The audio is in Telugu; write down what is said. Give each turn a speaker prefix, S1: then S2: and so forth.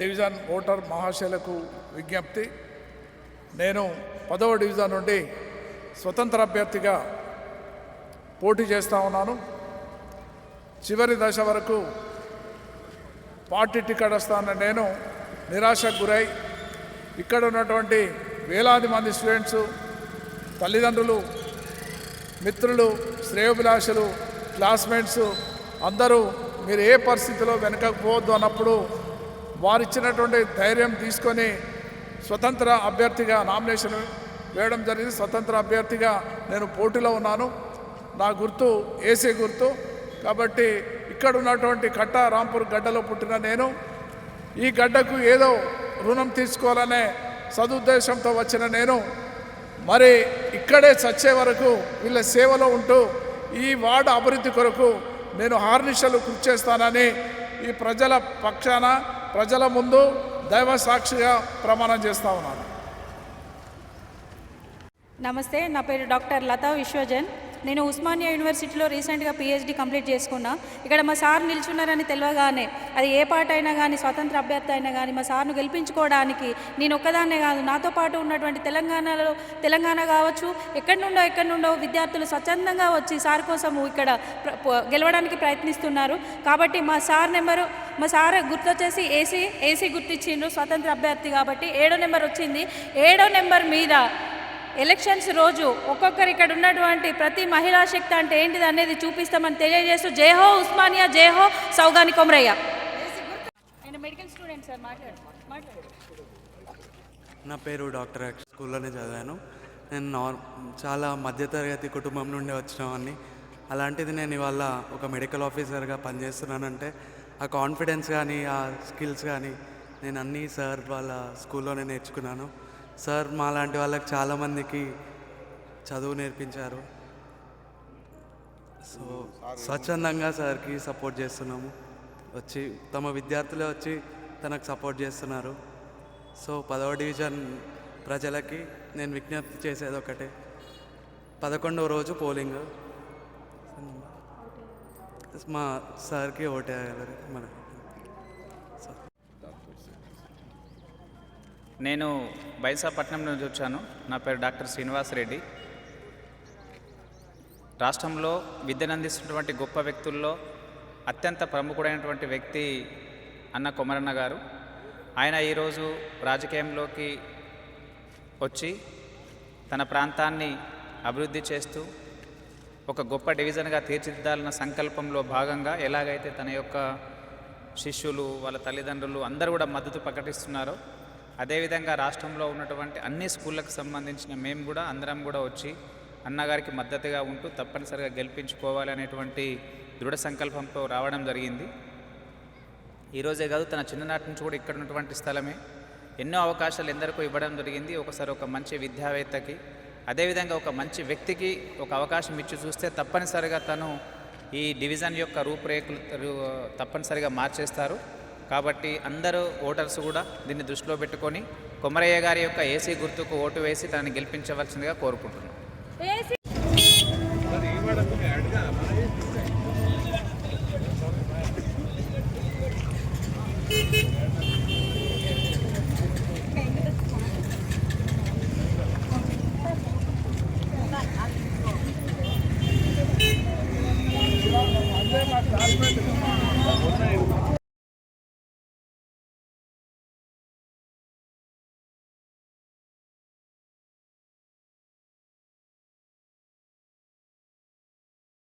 S1: డివిజన్ ఓటర్ మహాశయులకు విజ్ఞప్తి. నేను పదవ డివిజన్ నుండి స్వతంత్ర అభ్యర్థిగా పోటీ చేస్తూ ఉన్నాను. చివరి దశ వరకు పార్టీ టికెట్ వస్తాన నేను నిరాశకు గురై ఇక్కడ ఉన్నటువంటి వేలాది మంది స్టూడెంట్స్ తల్లిదండ్రులు మిత్రులు శ్రేయోభిలాషులు క్లాస్మేట్స్ అందరూ మీరు ఏ పరిస్థితిలో వెనకకపోవద్దు అన్నప్పుడు వారు ఇచ్చినటువంటి ధైర్యం తీసుకొని స్వతంత్ర అభ్యర్థిగా నామినేషన్ వేయడం జరిగింది. స్వతంత్ర అభ్యర్థిగా నేను పోటీలో ఉన్నాను. నా గుర్తు ఏసీ గుర్తు. కాబట్టి ఇక్కడ ఉన్నటువంటి కట్ట రాంపూర్ గడ్డలో పుట్టిన నేను. ఈ గడ్డకు ఏదో రుణం తీసుకోవాలనే సదుద్దేశంతో వచ్చిన నేను. మరి ఇక్కడే చచ్చే వరకు వీళ్ళ సేవలో ఉంటూ ఈ వార్డు అభివృద్ధి కొరకు నేను హార్నిషలు కృషి చేస్తానని ఈ ప్రజల పక్షాన ప్రజల ముందు దైవ సాక్షిగా ప్రమాణం చేస్తా ఉన్నాను.
S2: నమస్తే నా పేరు డాక్టర్ లతా విశ్వజన్. నేను ఉస్మానియా యూనివర్సిటీలో రీసెంట్గా పిహెచ్డి కంప్లీట్ చేసుకున్నా. ఇక్కడ మా సార్ నిల్చున్నారని తెలియగానే అది ఏ పాట అయినా కానీ స్వతంత్ర అభ్యర్థి అయినా కానీ మా సార్ను గెలిపించుకోవడానికి నేను ఒక్కదాన్నే కాదు నాతో పాటు ఉన్నటువంటి తెలంగాణలో తెలంగాణ కావచ్చు ఎక్కడి నుండో ఎక్కడి నుండో విద్యార్థులు స్వచ్ఛందంగా వచ్చి సార్ కోసం ఇక్కడ గెలవడానికి ప్రయత్నిస్తున్నారు. కాబట్టి మా సార్ నెంబరు మా సార్ గుర్తొచ్చేసి ఏసీ ఏసీ గుర్తిచ్చిండ్రు స్వతంత్ర అభ్యర్థి కాబట్టి ఏడో నెంబర్ వచ్చింది. ఏడో నెంబర్ మీద ఎలక్షన్స్ రోజు ఒక్కొక్కరు ఇక్కడ ఉన్నటువంటి ప్రతి మహిళా శక్తి అంటే ఏంటిది అనేది చూపిస్తామని తెలియజేస్తూ జయహో ఉస్మానియా జయహో సౌగాని కొమరయ్య. ఆయన మెడికల్ స్టూడెంట్ సార్ మాట్లాడు
S3: నా పేరు డాక్టర్ స్కూల్లోనే చదివాను. నేను నార్ చాలా మధ్యతరగతి కుటుంబం నుండి వచ్చినవాడిని అలాంటిది నేను ఇవాళ ఒక మెడికల్ ఆఫీసర్గా పనిచేస్తున్నానంటే ఆ కాన్ఫిడెన్స్ కానీ ఆ స్కిల్స్ కానీ నేను అన్నీ సార్ వాళ్ళ స్కూల్లోనే నేర్చుకున్నాను. సార్ మా లాంటి వాళ్ళకి చాలామందికి చదువు నేర్పించారు. సో స్వచ్ఛందంగా సార్కి సపోర్ట్ చేస్తున్నాము. వచ్చి తమ విద్యార్థులే వచ్చి తనకు సపోర్ట్ చేస్తున్నారు. సో పదవ డివిజన్ ప్రజలకి నేను విజ్ఞప్తి చేసేది ఒకటే. పదకొండవ రోజు పోలింగ్. మా సార్కి ఓటేయగలరు మనకి
S4: నేను బైసాపట్నం నుంచి వచ్చాను. నా పేరు డాక్టర్ శ్రీనివాస్ రెడ్డి. రాష్ట్రంలో విద్యను అందిస్తున్నటువంటి గొప్ప వ్యక్తుల్లో అత్యంత ప్రముఖుడైనటువంటి వ్యక్తి అన్న కొమరన్న గారు. ఆయన ఈరోజు రాజకీయంలోకి వచ్చి తన ప్రాంతాన్ని అభివృద్ధి చేస్తూ ఒక గొప్ప డివిజన్గా తీర్చిదిద్దాలన్న సంకల్పంలో భాగంగా ఎలాగైతే తన యొక్క శిష్యులు వాళ్ళ తల్లిదండ్రులు అందరూ కూడా మద్దతు ప్రకటిస్తున్నారో అదేవిధంగా రాష్ట్రంలో ఉన్నటువంటి అన్ని స్కూళ్ళకు సంబంధించిన మేము కూడా అందరం కూడా వచ్చి అన్నగారికి మద్దతుగా ఉంటూ తప్పనిసరిగా గెలిపించుకోవాలి అనేటువంటి దృఢ సంకల్పంతో రావడం జరిగింది. ఈరోజే కాదు తన చిన్ననాటి నుంచి కూడా ఇక్కడ ఉన్నటువంటి స్థలమే. ఎన్నో అవకాశాలు ఎందరికో ఇవ్వడం జరిగింది. ఒకసారి ఒక మంచి విద్యావేత్తకి అదేవిధంగా ఒక మంచి వ్యక్తికి ఒక అవకాశం ఇచ్చి చూస్తే తప్పనిసరిగా తను ఈ డివిజన్ యొక్క రూపురేఖలు తప్పనిసరిగా మార్చేస్తారు. కాబట్టి అందరూ ఓటర్స్ కూడా దీన్ని దృష్టిలో పెట్టుకొని కొమరయ్య గారి యొక్క ఏసీ గుర్తుకు ఓటు వేసి తనని గెలిపించవలసిందిగా
S1: క్లాస్మేట్